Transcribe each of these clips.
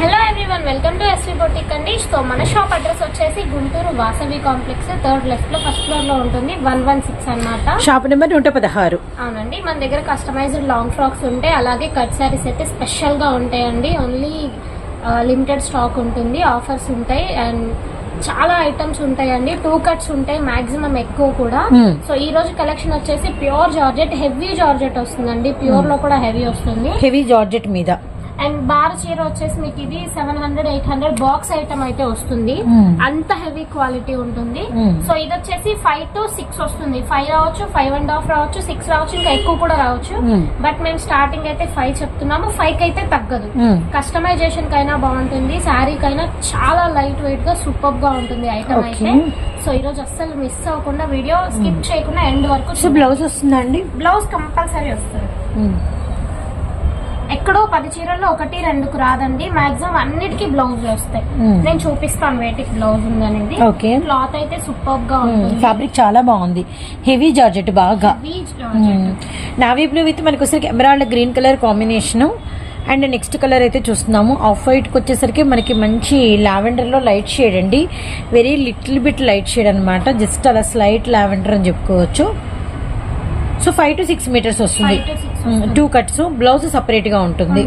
Hello everyone welcome to SV boutique అండి. So మన shop address వచ్చేసి గుంటూరు వాసవి కాంప్లెక్స్ థర్డ్ లెఫ్ట్లో ఫస్ట్ ఫ్లోర్లో ఉంటుంది వన్ వన్ సిక్స్ అన్నమాట. షాప్ నెంబర్ నూట పదహారు. అవునండి మన దగ్గర కస్టమైజ్డ్ లాంగ్ ఫ్రాక్స్ ఉంటాయి అలాగే కట్ శారీస్ అయితే స్పెషల్గా ఉంటాయండి. ఓన్లీ లిమిటెడ్ స్టాక్ ఉంటుంది ఆఫర్స్ ఉంటాయి అండ్ చాలా ఐటమ్స్ ఉంటాయండి. టూ కట్స్ ఉంటాయి మాక్సిమం ఎక్కువ కూడా. Hmm. సో ఈ రోజు కలెక్షన్ వచ్చేసి ప్యూర్ జార్జెట్ హెవీ జార్జెట్ వస్తుందండి ప్యూర్లో కూడా హెవీ వస్తుంది. హెవీ జార్జెట్ మీద. అండ్ బార్ చీర వచ్చేసి మీకు ఇది seven hundred eight hundred box item అయితే వస్తుంది. Hmm. అంత హెవీ క్వాలిటీ ఉంటుంది. Hmm. సో ఇది వచ్చేసి ఫైవ్ టు సిక్స్ వస్తుంది. ఫైవ్ రావచ్చు ఫైవ్ అండ్ హాఫ్ రావచ్చు సిక్స్ రావచ్చు ఇంకా ఎక్కువ కూడా రావచ్చు. Hmm. బట్ మేము స్టార్టింగ్ అయితే ఫైవ్ చెప్తున్నాము. ఫైవ్కి అయితే తగ్గదు. Hmm. కస్టమైజేషన్ కైనా బాగుంటుంది. శారీ కైనా చాలా లైట్ వెయిట్గా సూపర్గా ఉంటుంది ఐటమ్. అయితే. సో ఈ రోజు అస్సలు మిస్ అవ్వకుండా వీడియో స్కిప్ చేయకుండా ఎండ్ వరకు బ్లౌజ్ వస్తుందండి బ్లౌజ్ కంపల్సరీ వస్తుంది. ఎక్కడో పది చీరల్లో ఒకటి రెండుకు రాదండి. మాక్సిమం అన్నిటికీ బ్లౌజ్ వస్తాయి. Hmm. నేను చూపిస్తాను వేటికి బ్లౌజ్ ఉందనేది ఓకే. క్లాత్ అయితే సూపర్గా ఉంటుంది. ఫ్యాబ్రిక్ చాలా బాగుంది. హెవీ జార్జెట్ బాగా. నావీ బ్లూ విత్ మనకి వచ్చేసరికి emerald green colour combination and next colour అయితే చూస్తున్నాము. ఆఫ్ వైట్కి వచ్చేసరికి మనకి మంచి లావెండర్లో లైట్ షేడ్ అండి. Very little bit light shade అన్నమాట. జస్ట్ అలా స్లైట్ లావెండర్ అని చెప్పుకోవచ్చు. So five to six metres వస్తుంది. టూ కట్స్ బ్లౌజ్ సపరేట్గా ఉంటుంది.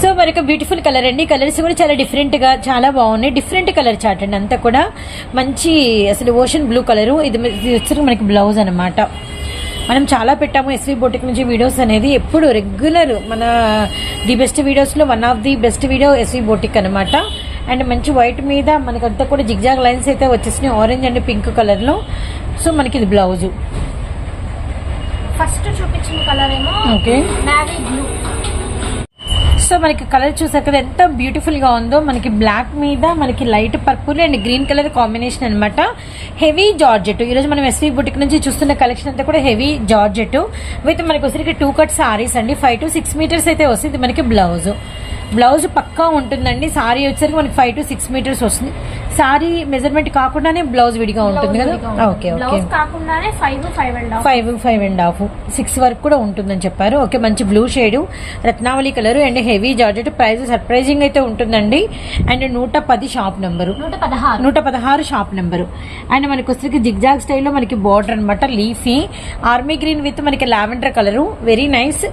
సో మరొక బ్యూటిఫుల్ కలర్ అండి. కలర్స్ కూడా చాలా డిఫరెంట్గా చాలా బాగున్నాయి. డిఫరెంట్ కలర్ చాట్ అండి. అంతా కూడా మంచి అసలు ఓషన్ బ్లూ కలర్ ఇది వచ్చరికి మనకి బ్లౌజ్ అన్నమాట. మనం చాలా పెట్టాము ఎస్వి బొటిక్ నుంచి వీడియోస్ అనేది. ఎప్పుడు రెగ్యులర్ మన ది బెస్ట్ వీడియోస్లో one of the best video SV boutique అనమాట అండ్ మంచి వైట్ మీద మనకంతా కూడా జిగ్జాగ్ లైన్స్ అయితే వచ్చేసినాయి. ఆరెంజ్ అండ్ పింక్ కలర్లో సో మనకి ఇది బ్లౌజు ఫస్ట్ చూపించిన కలర్ ఏమో. నావీ బ్లూ సో మనకి కలర్ చూసారు కదా ఎంత బ్యూటిఫుల్గా ఉందో. మనకి బ్లాక్ మీద మనకి light purple and green colour combination అన్నమాట. హెవీ జార్జెట్ ఈ రోజు మనం ఎస్వీ బుటిక్ నుంచి చూస్తున్న కలెక్షన్ అంతా కూడా హెవీ జార్జెట్ విత్ మనకి వచ్చరికి టూ కట్ సారీస్ అండి. ఫైవ్ టు సిక్స్ మీటర్స్ అయితే వస్తుంది మనకి బ్లౌజ్ బ్లౌజ్ పక్కా ఉంటుందండి. సారీ వచ్చేసరికి మనకి ఫైవ్ టు సిక్స్ మీటర్స్ వస్తుంది. సారీ మెజర్మెంట్ కాకుండానే బ్లౌజ్ విడిగా ఉంటుంది కదా? Okay okay. కాకుండానే five five and half five five and half six వరకు కూడా ఉంటుందని చెప్పారు. ఓకే మంచి బ్లూ షేడ్ రత్నావళి colour and heavy georgette price surprising అయితే ఉంటుందండి. అండ్ నూట పది షాప్ నెంబరు నూట పదహారు. షాప్ నెంబరు అండ్ మనకి వచ్చరికి జిగ్జాగ్ స్టైల్లో మనకి బార్డర్ అనమాట లీఫీ ఆర్మీ గ్రీన్ విత్ మనకి lavender colour very nice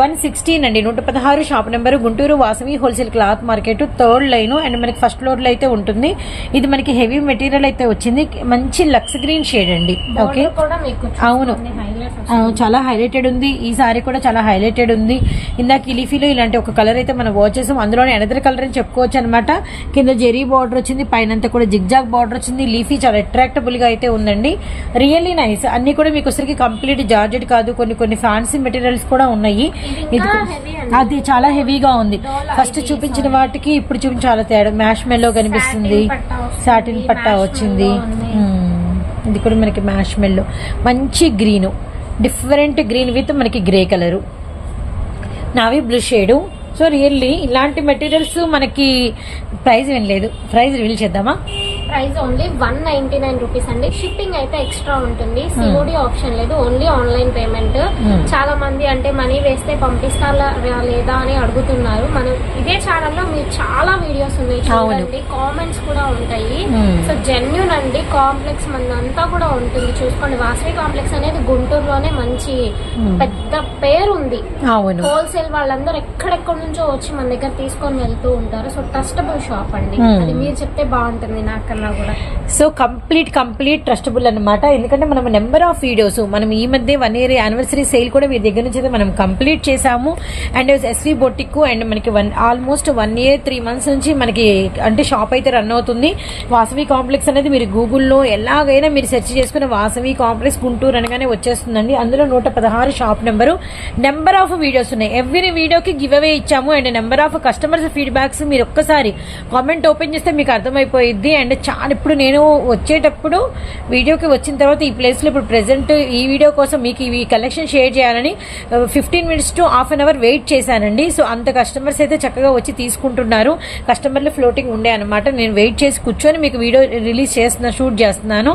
one sixteen అండి. నూట పదహారు shop number Guntur Vasavi wholesale cloth market third line and మనకి ఫస్ట్ ఫ్లోర్లో అయితే ఉంటుంది. ఇది మనకి హెవీ మెటీరియల్ అయితే వచ్చింది. మంచి లక్స్ గ్రీన్ షేడ్ అండి. ఓకే? అవును. చాలా హైలైటెడ్ ఉంది. ఈ సారీ కూడా చాలా హైలైటెడ్ ఉంది. ఇందాక ఇలీఫీలో ఇలాంటి ఒక కలర్ అయితే మనం వాచ్ చేసాం. అందులోనే ఎనదర్ కలర్ అని చెప్పుకోవచ్చు అనమాట కింద జెరీ బార్డర్ వచ్చింది. పైన అంతా కూడా జిగ్జాగ్ బార్డర్ వచ్చింది. లీఫీ చాలా అట్రాక్టబుల్గా అయితే ఉందండి. రియల్లీ నైస్ అన్ని కూడా మీకు వచ్చరికి కంప్లీట్ జార్జెట్ కాదు. కొన్ని కొన్ని ఫ్యాన్సీ మెటీరియల్స్ కూడా ఉన్నాయి. ఇది. అది చాలా హెవీగా ఉంది. ఫస్ట్ చూపించిన వాటికి ఇప్పుడు చూపించిన చాలా తేడా. మ్యాష్ మెల్లో కనిపిస్తుంది. సాటిన్ పట్టా వచ్చింది. మ్మ్. ఇది కూడా మనకి మ్యాష్ మెల్లో మంచి గ్రీన్ డిఫరెంట్ గ్రీన్ విత్ మనకి grey colour navy blue shade so really ఇలాంటి మెటీరియల్స్ మనకి ప్రైస్ వినలేదు ప్రైస్ రివీల్ చేద్దామా? Price only one ninety nine rupees అండి. షిప్పింగ్ అయితే ఎక్స్ట్రా ఉంటుంది. సిఓడి ఆప్షన్ లేదు. Only online payment. Hmm. చాలా మంది అంటే మనీ వేస్తే పంపిస్తారా లేదా అని అడుగుతున్నారు. మనం ఇదే ఛానల్లో మీరు చాలా వీడియోస్ ఉన్నాయి. చూడండి. కామెంట్స్ కూడా ఉంటాయి. Hmm. సో జెన్యున్ అండి. కాంప్లెక్స్ అంతా కూడా ఉంటుంది. చూసుకోండి. వాసవి కాంప్లెక్స్ అనేది గుంటూరులోనే మంచి Hmm. పెద్ద పేరు ఉంది హోల్సేల్ వాళ్ళందరూ ఎక్కడెక్కడ నుంచో వచ్చి మన దగ్గర తీసుకొని వెళ్తూ ఉంటారు. సో ట్రస్టబుల్ షాప్ అండి. Hmm. అది మీరు చెప్తే బాగుంటుంది. కూడా. సో కంప్లీట్ కంప్లీట్ ట్రస్టబుల్ అనమాట ఎందుకంటే మనం నెంబర్ ఆఫ్ వీడియోస్ మనం ఈ మధ్య వన్ ఇయర్ యానివర్సరీ సేల్ కూడా వీరి దగ్గర నుంచి అయితే మనం కంప్లీట్ చేసాము. అండ్ ఎస్వి బొటిక్ అండ్ మనకి one almost one year three months నుంచి మనకి అంటే షాప్ అయితే రన్ అవుతుంది. వాసవి కాంప్లెక్స్ అనేది మీరు గూగుల్లో ఎలాగైనా మీరు సెర్చ్ చేసుకున్న వాసవి కాంప్లెక్స్ గుంటూరు అనగానే వచ్చేస్తుందండి. అందులో నూట పదహారు shop number number of videos ఉన్నాయి. ఎవ్రీ వీడియోకి గివ్ అవే ఇచ్చాము. And number of customers feedbacks మీరు ఒక్కసారి కామెంట్ ఓపెన్ చేస్తే మీకు అర్థమైపోయింది అండ్ చాలా ఇప్పుడు నేను వచ్చేటప్పుడు వీడియోకి వచ్చిన తర్వాత ఈ ప్లేస్లో ఇప్పుడు ప్రజెంట్ ఈ వీడియో కోసం మీకు ఈ కలెక్షన్ షేర్ చేయాలని fifteen minutes to half an hour wait చేశానండి. సో అంత కస్టమర్స్ అయితే చక్కగా వచ్చి తీసుకుంటున్నారు. కస్టమర్లు ఫ్లోటింగ్ ఉండే అనమాట నేను వెయిట్ చేసి కూర్చొని మీకు వీడియో రిలీజ్ చేస్తున్నా షూట్ చేస్తున్నాను.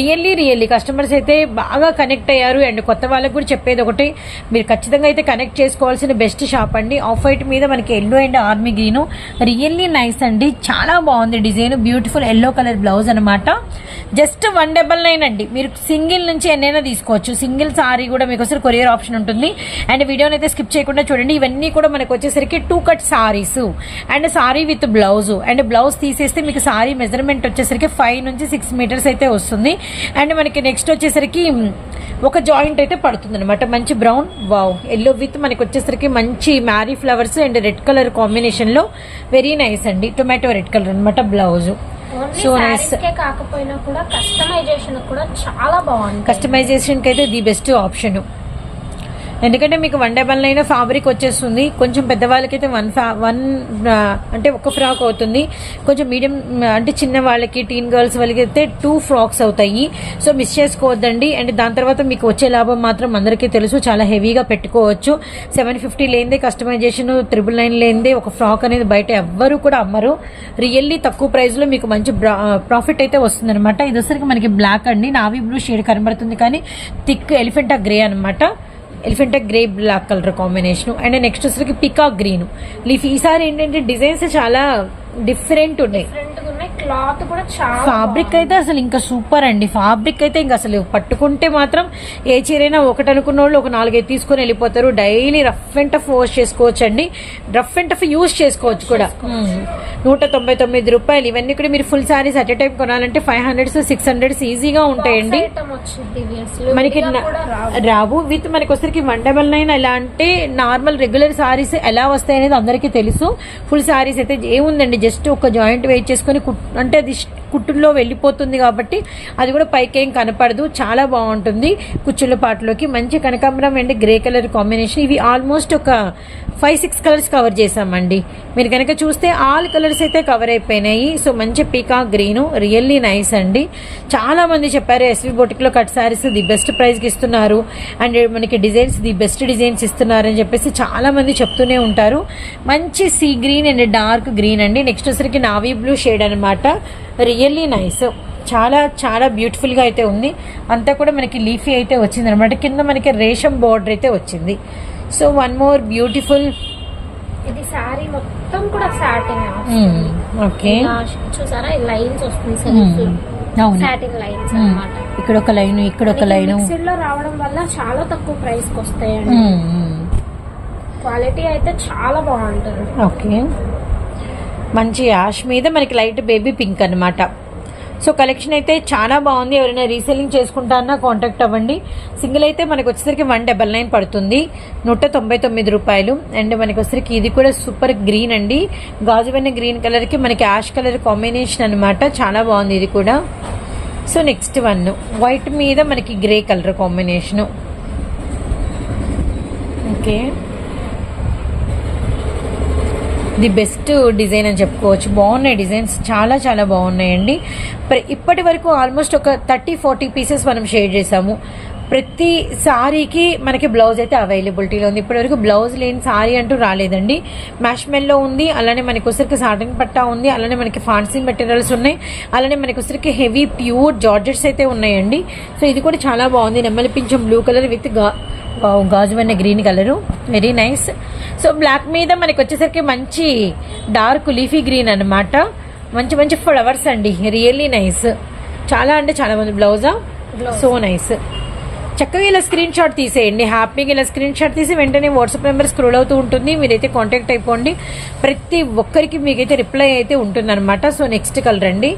రియల్లీ రియల్లీ కస్టమర్స్ అయితే బాగా కనెక్ట్ అయ్యారు. అండ్ కొత్త వాళ్ళకి కూడా చెప్పేది ఒకటి మీరు ఖచ్చితంగా అయితే కనెక్ట్ చేసుకోవాల్సిన బెస్ట్ షాప్ అండి. ఆఫ్ వైట్ మీద మనకి yellow and army green really nice అండి. చాలా బాగుంది design. Beautiful yellow colour blouse అనమాట జస్ట్ వన్ డబల్ నైన్ అండి. మీరు సింగిల్ నుంచి ఎన్నైనా తీసుకోవచ్చు. సింగిల్ సారీ కూడా మీకు వస్తే కొరియర్ ఆప్షన్ ఉంటుంది. అండ్ వీడియోని అయితే స్కిప్ చేయకుండా చూడండి. ఇవన్నీ కూడా మనకు వచ్చేసరికి two cut sarees and saree with blouse and blouse తీసేస్తే మీకు సారీ మెజర్మెంట్ వచ్చేసరికి ఫైవ్ నుంచి సిక్స్ మీటర్స్ అయితే వస్తుంది. అండ్ మనకి నెక్స్ట్ వచ్చేసరికి ఒక జాయింట్ అయితే పడుతుంది అనమాట మంచి బ్రౌన్ వావ్ ఎల్లో విత్ మనకి వచ్చేసరికి మంచి మ్యారీ ఫ్లవర్స్ అండ్ రెడ్ కలర్ కాంబినేషన్లో వెరీ నైస్ అండి. టొమాటో రెడ్ కలర్ అనమాట బ్లౌజ్ కే కాకపోయినా కూడా కస్టమైజేషన్ కూడా చాలా బాగుంది కస్టమైజేషన్కి అయితే ది బెస్ట్ ఆప్షన్ ఎందుకంటే మీకు వన్ డబల్ నైన్ ఫ్యాబ్రిక్ వచ్చేస్తుంది. కొంచెం పెద్దవాళ్ళకైతే వన్ ఫ్యా వన్ అంటే ఒక ఫ్రాక్ అవుతుంది. కొంచెం మీడియం అంటే చిన్న వాళ్ళకి టీన్ గర్ల్స్ వాళ్ళకి అయితే టూ ఫ్రాక్స్ అవుతాయి. సో మిస్ చేసుకోవద్దండి. అండ్ దాని తర్వాత మీకు వచ్చే లాభం మాత్రం అందరికీ తెలుసు. చాలా హెవీగా పెట్టుకోవచ్చు. సెవెన్ ఫిఫ్టీ లేనిదే కస్టమైజేషన్ త్రిబుల్ నైన్ లేనిదే ఒక ఫ్రాక్ అనేది బయట ఎవ్వరు కూడా అమ్మరు. రియల్లీ తక్కువ ప్రైస్లో మీకు మంచి ప్రాఫిట్ అయితే వస్తుంది అనమాట ఇది మనకి బ్లాక్ అండి. నావీ బ్లూ షేడ్ కనబడుతుంది కానీ థిక్ ఎలిఫెంటా గ్రే అనమాట elephant grey black colour combination. And next వచ్చరికి పికాక్ గ్రీన్. లీఫ్ ఈసారి ఏంటంటే డిజైన్స్ చాలా డిఫరెంట్ ఉన్నాయి. క్లాత్ కూడా చాలా ఫ్యాబ్రిక్ అయితే అసలు ఇంకా సూపర్ అండి. ఫ్యాబ్రిక్ అయితే ఇంకా అసలు పట్టుకుంటే మాత్రం ఏ చీరైనా ఒకటి అనుకున్న వాళ్ళు ఒక నాలుగైదు తీసుకొని వెళ్ళిపోతారు. Daily rough and tough wash చేసుకోవచ్చు అండి రఫ్ అండ్ టఫ్ యూస్ చేసుకోవచ్చు కూడా. నూట తొంభై తొమ్మిది రూపాయలు. ఇవన్నీ కూడా మీరు full sarees at a time కొనాలంటే ఫైవ్ హండ్రెడ్స్ సిక్స్ హండ్రెడ్స్ ఈజీగా ఉంటాయండి. వచ్చింది మనకి రావు విత్ మనకి వచ్చరికి వన్ డబల్ నైన్ ఎలా అంటే నార్మల్ రెగ్యులర్ సారీస్ ఎలా వస్తాయి అనేది అందరికీ తెలుసు. ఫుల్ సారీస్ అయితే ఏముందండి? జస్ట్ ఒక జాయింట్ వెయిట్ చేసుకొని కుట్- అంటే అది కుట్టుల్లో వెళ్ళిపోతుంది కాబట్టి అది కూడా పైకి ఏం కనపడదు. చాలా బాగుంటుంది కుచ్చుల పాటలోకి. మంచి కనకాంబరం అండ్ గ్రే కలర్ కాంబినేషన్. ఇవి ఆల్మోస్ట్ ఒక ఫైవ్ సిక్స్ కలర్స్ కవర్ చేసామండి మీరు కనుక చూస్తే ఆల్ కలర్స్ అయితే కవర్ అయిపోయినాయి. సో మంచి పీకా గ్రీను. రియల్లీ నైస్ అండి. చాలా మంది చెప్పారు ఎస్వి బొటిక్లో కట్ సారీస్ ది బెస్ట్ ప్రైస్కి ఇస్తున్నారు అండ్ మనకి డిజైన్స్ ది బెస్ట్ డిజైన్స్ ఇస్తున్నారు అని చెప్పేసి చాలా మంది చెప్తూనే ఉంటారు. మంచి sea green and dark green అండి. నెక్స్ట్ వచ్చరికి నావీ బ్లూ షేడ్ అనమాట రియల్లీ నైస్. చాలా చాలా బ్యూటిఫుల్గా అయితే ఉంది. అంతా కూడా మనకి లీఫీ అయితే వచ్చింది అనమాట కింద మనకి రేషం బార్డర్ అయితే వచ్చింది. So one more beautiful. ఇది సారీ మొత్తం కూడా సాటిన్ ఓకే. చూసారా? లైన్స్ వస్తుంది సాటిన్ లైన్స్. అన్నమాట. ఇక్కడ ఒక లైన్ ఇక్కడ ఒక లైన్. లో రావడం వల్ల చాలా తక్కువ ప్రైస్కి వస్తాయండి క్వాలిటీ అయితే చాలా బాగుంటుంది. ఓకే. మంచి యాష్ మీద మనకి లైట్ బేబీ పింక్ అనమాట సో కలెక్షన్ అయితే చాలా బాగుంది. ఎవరైనా రీసెల్లింగ్ చేసుకుంటారన్నా కాంటాక్ట్ అవ్వండి. సింగిల్ అయితే మనకు వచ్చేసరికి వన్ డబల్ నైన్ పడుతుంది. నూట తొంభై తొమ్మిది రూపాయలు. అండ్ మనకు వచ్చేసరికి ఇది కూడా సూపర్ గ్రీన్ అండి. గాజువైన గ్రీన్ కలర్కి మనకి యాష్ కలర్ కాంబినేషన్ అనమాట చాలా బాగుంది ఇది కూడా. So next one. వైట్ మీద మనకి grey colour combination. Okay. The best design అని చెప్పుకోవచ్చు. బాగున్నాయి డిజైన్స్. చాలా చాలా బాగున్నాయండి. ఇప్పటి వరకు ఆల్మోస్ట్ ఒక థర్టీ ఫార్టీ పీసెస్ మనం షేర్ చేసాము ప్రతి సారీకి మనకి బ్లౌజ్ అయితే అవైలబిలిటీలో ఉంది. ఇప్పటివరకు బ్లౌజ్ లేని సారీ అంటూ రాలేదండి. మ్యాష్మెల్లో ఉంది. అలానే మనకి ఉసిరికి సాటిన్ పట్టా ఉంది. అలానే మనకి ఫాన్సీ మెటీరియల్స్ ఉన్నాయి. అలానే మనకి ఉసిరికి హెవీ ప్యూర్ జార్జెట్స్ అయితే ఉన్నాయండి. సో ఇది కూడా చాలా బాగుంది. నెమ్మలి పింఛం బ్లూ కలర్ విత్గా గాజు అనే green colour very nice so black మీద మనకి వచ్చేసరికి మంచి డార్క్ లీఫీ గ్రీన్ అన్నమాట. మంచి మంచి ఫ్లవర్స్ అండి. రియల్లీ నైస్ చాలా అంటే చాలా మంది బ్లౌజా సో నైస్ చక్కగా ఇలా స్క్రీన్ షాట్ తీసేయండి. హ్యాపీగా ఇలా స్క్రీన్ షాట్ తీసి వెంటనే వాట్సాప్ నెంబర్ స్క్రోల్ అవుతూ ఉంటుంది. మీరైతే కాంటాక్ట్ అయిపోండి. ప్రతి ఒక్కరికి మీకైతే రిప్లై అయితే ఉంటుందన్నమాట. సో నెక్స్ట్ కలర్ అండి.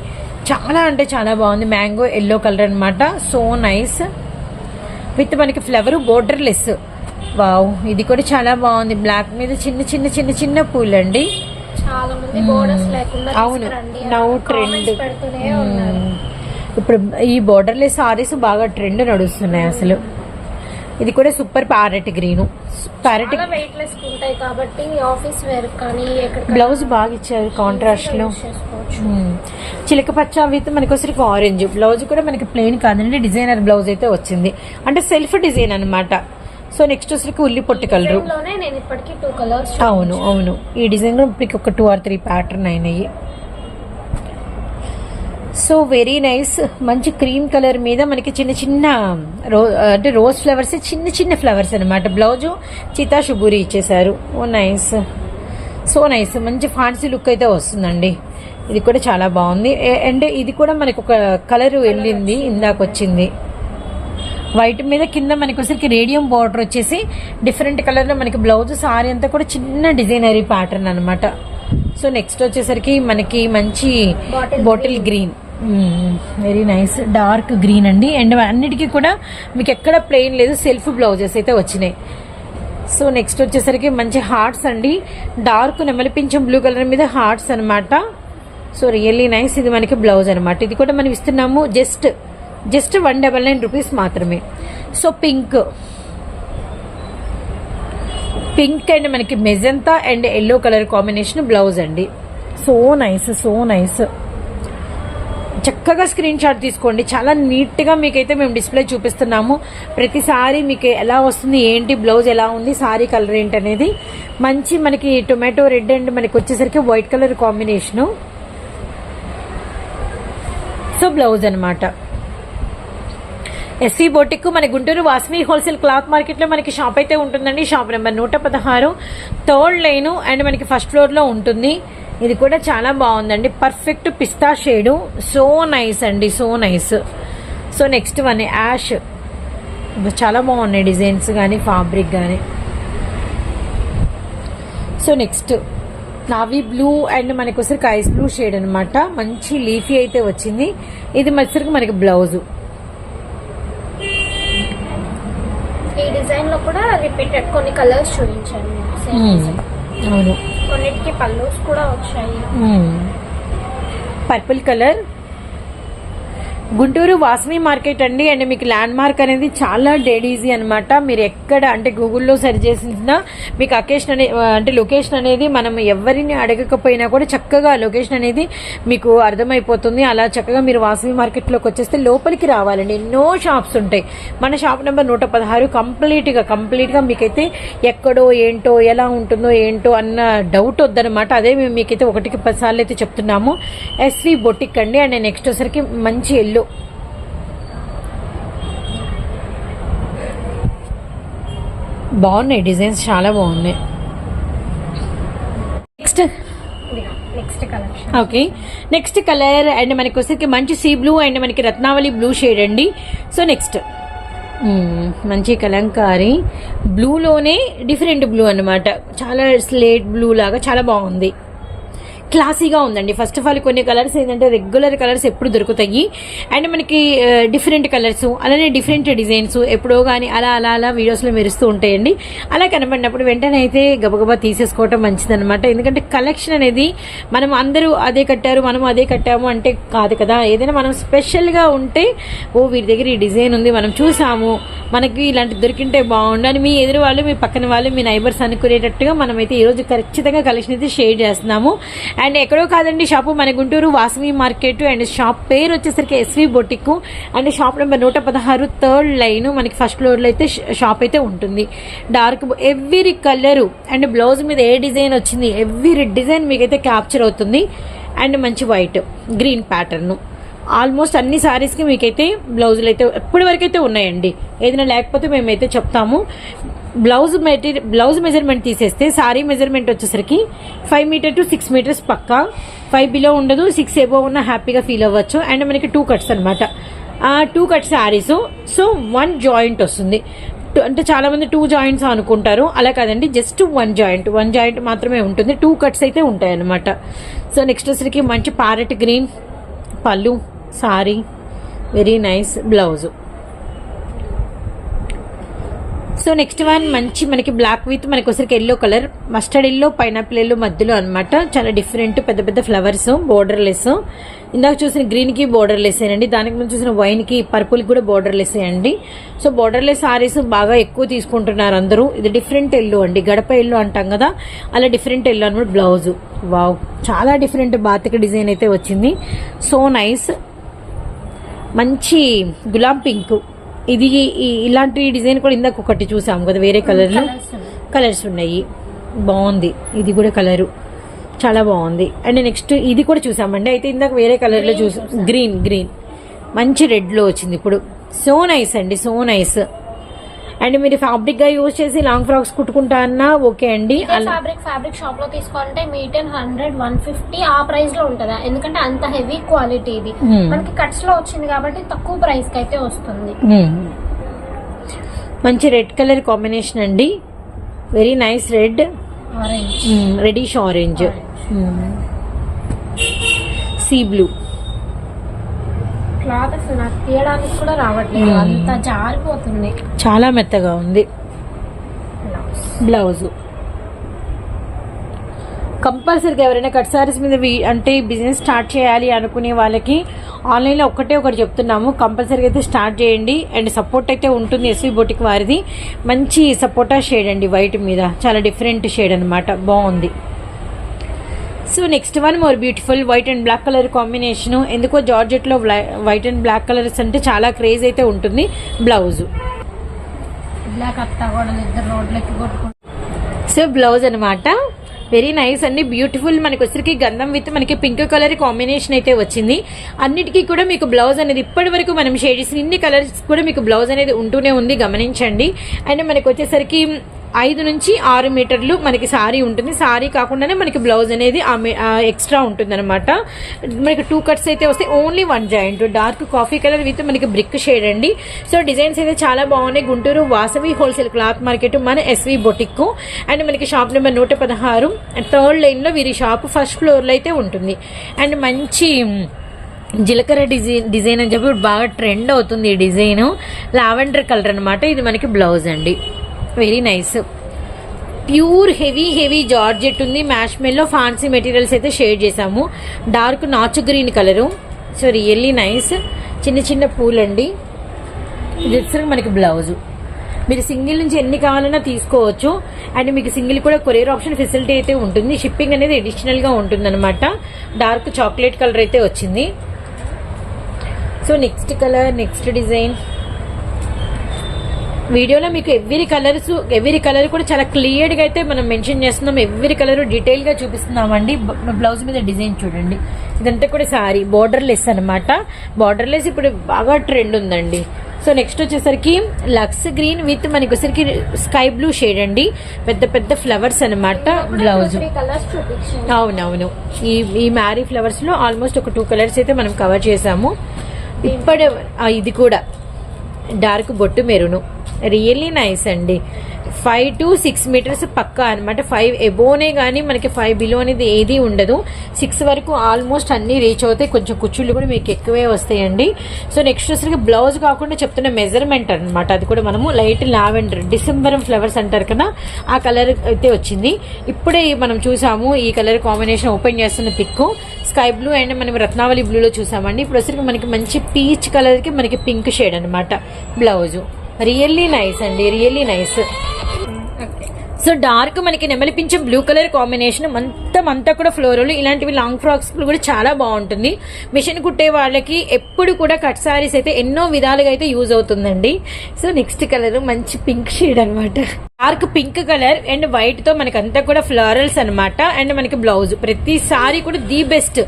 చాలా అంటే చాలా బాగుంది. మ్యాంగో ఎల్లో కలర్ అన్నమాట. సో నైస్ విత్ మనకి ఫ్లవర్ బోర్డర్ లెస్ వావ్ ఇది కూడా చాలా బాగుంది. బ్లాక్ మీద చిన్న చిన్న చిన్న చిన్న పూలు అండి అవును తీసుకురండి. నౌ అని ట్రెండ్ ఇప్పుడు ఈ బోర్డర్లెస్ సారీస్ బాగా ట్రెండ్ నడుస్తున్నాయి అసలు. ఇది కూడా సూపర్ ప్యారెట్ గ్రీన్. ప్యారెట్ చాలా వెయిట్ లెస్ ఉంటాయి కాబట్టి ఆఫీస్ వేర్ కానీ బ్లౌజ్ బాగా ఇచ్చారు కాంట్రాస్ట్లో. చిలక పచ్చ విత్ మనకి వచ్చరికి ఆరెంజ్ బ్లౌజ్ కూడా మనకి ప్లెయిన్ కాదండి డిజైనర్ బ్లౌజ్ అయితే వచ్చింది. అంటే సెల్ఫ్ డిజైన్ అన్నమాట. సో నెక్స్ట్ వచ్చరికి ఉల్లి పొట్టి కలరు. అవును అవును. ఈ డిజైన్ కూడా ఇప్పటికి ఒక టూ ఆర్ త్రీ ప్యాటర్న్ అయినాయి. So very nice. మంచి క్రీమ్ కలర్ మీద మనకి చిన్న చిన్న రో అంటే రోజ్ ఫ్లవర్స్ చిన్న చిన్న ఫ్లవర్స్ అనమాట బ్లౌజు చితా షుబూరి ఇచ్చేసారు ఓ నైస్. So nice. మంచి ఫ్యాన్సీ లుక్ అయితే వస్తుందండి. ఇది కూడా చాలా బాగుంది. అండ్ ఇది కూడా మనకి ఒక కలర్ వెళ్ళింది ఇందాక వచ్చింది వైట్ మీద కింద మనకి వచ్చరికి రేడియం బార్డర్ వచ్చేసి డిఫరెంట్ కలర్లో మనకి బ్లౌజ్ సారీ అంతా కూడా చిన్న డిజైనరీ ప్యాటర్న్ అన్నమాట. సో నెక్స్ట్ వచ్చేసరికి మనకి మంచి bottle green very nice dark green అండి. అండ్ అన్నిటికీ కూడా మీకు ఎక్కడ ప్లెయిన్ లేదు సెల్ఫ్ బ్లౌజెస్ అయితే వచ్చినాయి. సో నెక్స్ట్ వచ్చేసరికి మంచి హార్ట్స్ అండి. డార్క్ నెమలిపించం బ్లూ కలర్ మీద హార్ట్స్ అన్నమాట. సో రియల్లీ నైస్ ఇది మనకి బ్లౌజ్ అనమాట ఇది కూడా మనం ఇస్తున్నాము just just one double nine rupees మాత్రమే. సో పింక్ పింక్ అండ్ మనకి magenta and yellow colour combination blouse అండి. సో నైస్ సో నైస్ చక్కగా స్క్రీన్ షాట్ తీసుకోండి. చాలా నీట్గా మీకైతే మేము డిస్ప్లే చూపిస్తున్నాము. ప్రతిసారి మీకు ఎలా వస్తుంది ఏంటి బ్లౌజ్ ఎలా ఉంది సారీ కలర్ ఏంటి అనేది మంచి మనకి టొమాటో రెడ్ అండ్ మనకి వచ్చేసరికి white colour combination so blouse అనమాట ఎస్సీ బోటిక్ మన గుంటూరు వాస్మి హోల్సేల్ క్లాత్ మార్కెట్లో మనకి షాప్ అయితే ఉంటుందండి. షాప్ నెంబర్ నూట పదహారు థర్డ్ లైను అండ్ మనకి ఫస్ట్ ఫ్లోర్లో ఉంటుంది. ఇది కూడా చాలా బాగుందండి. పర్ఫెక్ట్ పిస్తా షేడు. సో నైస్ అండి so nice so next one ash చాలా బాగున్నాయి డిజైన్స్ కానీ ఫ్యాబ్రిక్ కానీ so next navy blue and మనకి వచ్చరికి ఐస్ బ్లూ షేడ్ అనమాట మంచి లీఫీ అయితే వచ్చింది. ఇది వచ్చరికి మనకి బ్లౌజు ఈ డిజైన్లో కూడా రిపీటెడ్ కొన్ని కలర్స్ Same design. అవును. కొన్నిటికి పల్లూస్ కూడా వచ్చాయి. Hmm. Purple colour Guntur Vasavi market అండి. అండ్ మీకు ల్యాండ్ మార్క్ అనేది చాలా డెడ్ ఈజీ అనమాట మీరు ఎక్కడ అంటే గూగుల్లో సెర్చ్ చేసిన మీకు అకేషన్ అనే అంటే లొకేషన్ అనేది మనం ఎవరిని అడగకపోయినా కూడా చక్కగా లొకేషన్ అనేది మీకు అర్థమైపోతుంది. అలా చక్కగా మీరు వాసవి మార్కెట్లోకి వచ్చేస్తే లోపలికి రావాలండి. ఎన్నో షాప్స్ ఉంటాయి. మన షాప్ నెంబర్ నూట పదహారు కంప్లీట్గా కంప్లీట్గా మీకైతే ఎక్కడో ఏంటో ఎలా ఉంటుందో ఏంటో అన్న డౌట్ వద్దనమాట అదే మేము మీకైతే ఒకటికి పది సార్లు అయితే చెప్తున్నాము. ఎస్వి బొటిక్ అండి. అండ్ నెక్స్ట్ వచ్చేసరికి మంచి ఎల్లో బాగున్నాయి డిజైన్స్ చాలా బాగున్నాయి. Next okay next colour and మనకి వచ్చేసరికి మంచి సీ బ్లూ అండ్ మనకి రత్నావళి బ్లూ షేడ్ అండి. సో నెక్స్ట్ మంచి కలంకారీ. బ్లూలోనే డిఫరెంట్ బ్లూ అన్నమాట. చాలా స్లేట్ బ్లూ లాగా చాలా బాగుంది. క్లాసీగా ఉందండి. ఫస్ట్ ఆఫ్ ఆల్ కొన్ని కలర్స్ ఏంటంటే రెగ్యులర్ కలర్స్ ఎప్పుడు దొరుకుతాయి. అండ్ మనకి uh, డిఫరెంట్ కలర్స్ అలానే డిఫరెంట్ డిజైన్స్ ఎప్పుడో కానీ అలా అలా అలా వీడియోస్లో మెరుస్తూ ఉంటాయండి. అలా కనబడినప్పుడు వెంటనే అయితే గబగబా తీసేసుకోవటం మంచిదనమాట ఎందుకంటే కలెక్షన్ అనేది మనం అందరూ అదే కట్టారు మనం అదే కట్టాము అంటే కాదు కదా. ఏదైనా మనం స్పెషల్గా ఉంటే ఓ వీరి దగ్గర ఈ డిజైన్ ఉంది మనం చూసాము మనకి ఇలాంటి దొరికింటే బాగుండు అని మీ ఎదురు వాళ్ళు మీ పక్కన వాళ్ళు మీ నైబర్స్ అనుకునేటట్టుగా మనమైతే ఈరోజు ఖచ్చితంగా కలెక్షన్ అయితే షేర్ చేస్తున్నాము. అండ్ ఎక్కడో కాదండి షాపు మన Guntur Vasavi market and shop పేరు వచ్చేసరికి S V boutique and shop number నూట పదహారు థర్డ్ లైన్ మనకి ఫస్ట్ ఫ్లోర్లో అయితే షాప్ అయితే ఉంటుంది. Dark every colour and blouse మీద ఏ డిజైన్ వచ్చింది ఎవ్రీ డిజైన్ మీకైతే క్యాప్చర్ అవుతుంది. అండ్ మంచి వైట్ గ్రీన్ ప్యాటర్న్ ఆల్మోస్ట్ అన్ని సారీస్కి మీకైతే బ్లౌజులు అయితే ఎప్పటి వరకు అయితే ఉన్నాయండి. ఏదైనా లేకపోతే మేమైతే చెప్తాము. బ్లౌజ్ మెటీరియల్ బ్లౌజ్ మెజర్మెంట్ తీసేస్తే సారీ మెజర్మెంట్ వచ్చేసరికి five metre to six metres Pakka. Five below ఉండదు సిక్స్ ఎబో ఉన్న హ్యాపీగా ఫీల్ అవ్వచ్చు. అండ్ మనకి టూ కట్స్ అనమాట two cut saris. So one joint వస్తుంది. అంటే చాలా మంది టూ జాయింట్స్ అనుకుంటారు. అలా కాదండి just one joint. One joint మాత్రమే ఉంటుంది. టూ కట్స్ అయితే ఉంటాయి అనమాట సో నెక్స్ట్ వచ్చరికి మంచి ప్యారెట్ గ్రీన్ పళ్ళు sari very nice blouse. So next one మంచి మనకి బ్లాక్ విత్ మనకి yellow colour mustard yellow pineapple yellow మధ్యలో అన్నమాట. చాలా డిఫరెంట్ పెద్ద పెద్ద ఫ్లవర్స్ బోర్డర్ లెస్ ఇందాక చూసిన గ్రీన్కి బోర్డర్ లెస్ అండి. దానికి ముందు చూసిన వైన్కి పర్పుల్ కూడా బోర్డర్ లెస్ అండి. సో బోర్డర్ లెస్ సారీస్ బాగా ఎక్కువ తీసుకుంటున్నారు అందరూ. ఇది డిఫరెంట్ ఎల్లో అండి. గడప ఎల్లో అంటాం కదా. అలా డిఫరెంట్ ఎల్లో అనమాట బ్లౌజ్ వావ్ చాలా డిఫరెంట్ బాతిక డిజైన్ అయితే వచ్చింది. సో నైస్ మంచి గులాబ్ పింక్ ఇది ఇలాంటి డిజైన్ కూడా ఇందాక ఒకటి చూసాం కదా వేరే కలర్లో. Colours ఉన్నాయి. కలర్స్ ఉన్నాయి. బాగుంది. ఇది కూడా కలరు. చాలా బాగుంది. అండ్ నెక్స్ట్ ఇది కూడా చూసామండి. అయితే ఇందాక వేరే కలర్లో చూసాం గ్రీన్ గ్రీన్ మంచి రెడ్లో వచ్చింది ఇప్పుడు. సో నైస్ అండి సో నైస్ అండ్ మీరు ఫ్యాబ్రిక్గా యూజ్ చేసి లాంగ్ ఫ్రాక్స్ కుట్టుకుంటా అన్నా ఓకే అండి. ఫ్యాబ్రిక్ ఫ్యాబ్రిక్ షాప్లో తీసుకోవాలంటే మీటర్ హండ్రెడ్ వన్ ఫిఫ్టీ ఆ ప్రైస్లో ఉంటుందా. ఎందుకంటే అంత హెవీ క్వాలిటీ ఇది. Hmm. మనకి కట్స్లో వచ్చింది కాబట్టి తక్కువ ప్రైస్కి అయితే వస్తుంది. మ్మ్. మంచి రెడ్ కలర్ కాంబినేషన్ అండి. Very nice red orange reddish orange sea blue cloth అసలు నాకు తీయడానికి కూడా రావట్లేదు. అంత జారిపోతుంది. చాలా మెత్తగా ఉంది. బ్లౌజ్. కంపల్సరీగా ఎవరైనా కట్ సారీస్ మీద అంటే బిజినెస్ స్టార్ట్ చేయాలి అనుకునే వాళ్ళకి ఆన్లైన్లో ఒక్కటే ఒకటి చెప్తున్నాము. కంపల్సరీగా అయితే స్టార్ట్ చేయండి. అండ్ సపోర్ట్ అయితే ఉంటుంది ఎస్వి బొటిక్ వారిది. మంచి సపోర్టా షేడ్ అండి వైట్ మీద. చాలా డిఫరెంట్ షేడ్ అన్నమాట. బాగుంది. So next one more beautiful white and black colour combination. ఎందుకో జార్జెట్లో వైట్ అండ్ బ్లాక్ కలర్స్ అంటే చాలా క్రేజ్ అయితే ఉంటుంది. బ్లౌజ్. సో బ్లౌజ్ అనమాట వెరీ నైస్ అండి. బ్యూటిఫుల్ మనకి వచ్చరికి గంధం విత్ మనకి పింక్ కలర్ కాంబినేషన్ అయితే వచ్చింది. అన్నిటికీ కూడా మీకు బ్లౌజ్ అనేది ఇప్పటి వరకు మనం షేడ్ చేసిన ఇన్ని కలర్స్ కూడా మీకు బ్లౌజ్ అనేది ఉంటూనే ఉంది. గమనించండి. అండ్ మనకి వచ్చేసరికి ఐదు నుంచి ఆరు మీటర్లు మనకి సారీ ఉంటుంది. సారీ కాకుండానే మనకి బ్లౌజ్ అనేది ఎక్స్ట్రా ఉంటుంది అనమాట మనకి టూ కట్స్ అయితే వస్తే only one joint. Dark coffee colour with మనకి బ్రిక్ షేడ్ అండి. సో డిజైన్స్ అయితే చాలా బాగున్నాయి. Guntur Vasavi wholesale cloth market మన ఎస్వి బొటిక్ అండ్ మనకి షాప్ నెంబర్ నూట పదహారు. థర్డ్ లైన్లో వీరి షాప్ ఫస్ట్ ఫ్లోర్లో అయితే ఉంటుంది. అండ్ మంచి జీలకర్ర డిజైన్ డిజైన్ అని చెప్పి బాగా ట్రెండ్ అవుతుంది ఈ డిజైన్. లావెండర్ కలర్ అనమాట ఇది మనకి బ్లౌజ్ అండి. Very nice. Pure heavy heavy georgette ఉంది. మ్యాష్ మెల్లో ఫ్యాన్సీ మెటీరియల్స్ అయితే షేడ్ చేసాము డార్క్ నాచు green colour. So really nice చిన్న చిన్న పూలండి. ఇది వచ్చేసరికి మనకి బ్లౌజ్. మీరు సింగిల్ నుంచి ఎన్ని కావాలన్నా తీసుకోవచ్చు. అండ్ మీకు సింగిల్ కూడా కొరియర్ ఆప్షన్ ఫెసిలిటీ అయితే ఉంటుంది. షిప్పింగ్ అనేది అడిషనల్గా ఉంటుందన్నమాట. డార్క్ చాక్లెట్ కలర్ అయితే వచ్చింది. So next colour next design వీడియోలో మీకు ఎవ్రీ కలర్స్ ఎవ్రీ కలర్ కూడా చాలా క్లియర్గా అయితే మనం మెన్షన్ చేస్తున్నాం. ఎవ్రీ కలర్ డీటెయిల్గా చూపిస్తున్నామండి. బ్లౌజ్ మీద డిజైన్ చూడండి. ఇదంతా కూడా సారీ బార్డర్ లెస్ అనమాట బార్డర్ లెస్ ఇప్పుడు బాగా ట్రెండ్ ఉందండి. సో నెక్స్ట్ వచ్చేసరికి లక్స్ గ్రీన్ విత్ మనకి వచ్చేసరికి స్కై బ్లూ షేడ్ అండి. పెద్ద పెద్ద ఫ్లవర్స్ అనమాట బ్లౌజ్ అవునవును. ఈ ఈ మ్యారీ ఫ్లవర్స్లో ఆల్మోస్ట్ ఒక టూ కలర్స్ అయితే మనం కవర్ చేసాము. ఇప్పటి ఇది కూడా డార్క్ బొట్టు మెరును. రియల్లీ నైస్ అండి. ఫైవ్ టు సిక్స్ మీటర్స్ పక్కా అనమాట ఫైవ్ ఎబోనే కానీ మనకి ఫైవ్ బిలో అనేది ఏది ఉండదు. సిక్స్ వరకు ఆల్మోస్ట్ అన్ని రీచ్ అవుతాయి. కొంచెం కుచ్చుళ్ళు కూడా మీకు ఎక్కువే వస్తాయండి. సో నెక్స్ట్ అసలు బ్లౌజ్ కాకుండా చెప్తున్న మెజర్మెంట్ అనమాట అది కూడా మనము లైట్ లావెండర్ డిసెంబరం ఫ్లవర్స్ అంటారు కదా ఆ కలర్ అయితే వచ్చింది. ఇప్పుడే మనం చూసాము ఈ కలర్ కాంబినేషన్ ఓపెన్ చేస్తున్న పిక్ స్కై బ్లూ అండ్ మనం రత్నావళి బ్లూలో చూసామండి. ఇప్పుడు వచ్చరికి మనకి మంచి పీచ్ కలర్కి మనకి పింక్ షేడ్ అనమాట బ్లౌజు. రియల్లీ నైస్ అండి రియల్లీ నైస్ సో డార్క్ మనకి నెమలి పింఛం బ్లూ కలర్ కాంబినేషన్ మొత్తం అంతా కూడా ఫ్లోరల్ ఇలాంటివి లాంగ్ ఫ్రాక్స్ కూడా చాలా బాగుంటుంది. మిషన్ కుట్టే వాళ్ళకి ఎప్పుడు కూడా కట్ సారీస్ అయితే ఎన్నో విధాలుగా అయితే యూజ్ అవుతుందండి. సో నెక్స్ట్ కలర్ మంచి పింక్ షేడ్ అన్నమాట. డార్క్ పింక్ కలర్ అండ్ వైట్తో మనకి అంతా కూడా ఫ్లోరల్స్ అన్నమాట. అండ్ మనకి బ్లౌజ్. ప్రతిసారి కూడా ది బెస్ట్.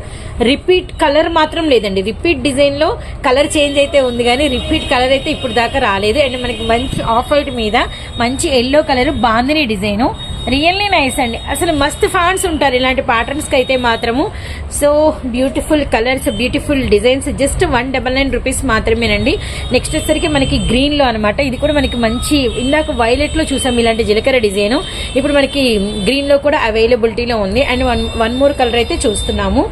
రిపీట్ కలర్ మాత్రం లేదండి. రిపీట్ డిజైన్లో కలర్ చేంజ్ అయితే ఉంది కానీ రిపీట్ కలర్ అయితే ఇప్పుడు దాకా రాలేదు. అండ్ మనకి మంచి ఆఫ్ వైట్ మీద మంచి yellow colour bandhani design. Really nice అండి. అసలు మస్త్ ఫ్యాన్స్ ఉంటారు ఇలాంటి ప్యాటర్న్స్కి అయితే మాత్రము. So beautiful colours beautiful designs just one double nine rupees మాత్రమేనండి. నెక్స్ట్ వచ్చేసరికి మనకి గ్రీన్లో అనమాట ఇది కూడా మనకి మంచి ఇందాక వైలెట్లో చూసాం ఇలాంటి జీలకర్ర డిజైన్ ఇప్పుడు మనకి గ్రీన్లో కూడా అవైలబిలిటీలో ఉంది. And one one more colour అయితే చూస్తున్నాము.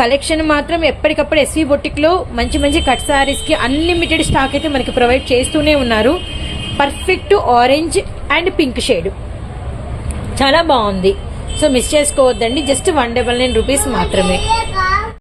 కలెక్షన్ మాత్రం ఎప్పటికప్పుడు ఎస్వి బొటిక్ మంచి మంచి కట్ శారీస్కి అన్లిమిటెడ్ స్టాక్ అయితే మనకి ప్రొవైడ్ చేస్తూనే ఉన్నారు. Perfect orange and pink shade చాలా బాగుంది. సో మిస్ చేసుకోవద్దండి. Just one double nine rupees మాత్రమే.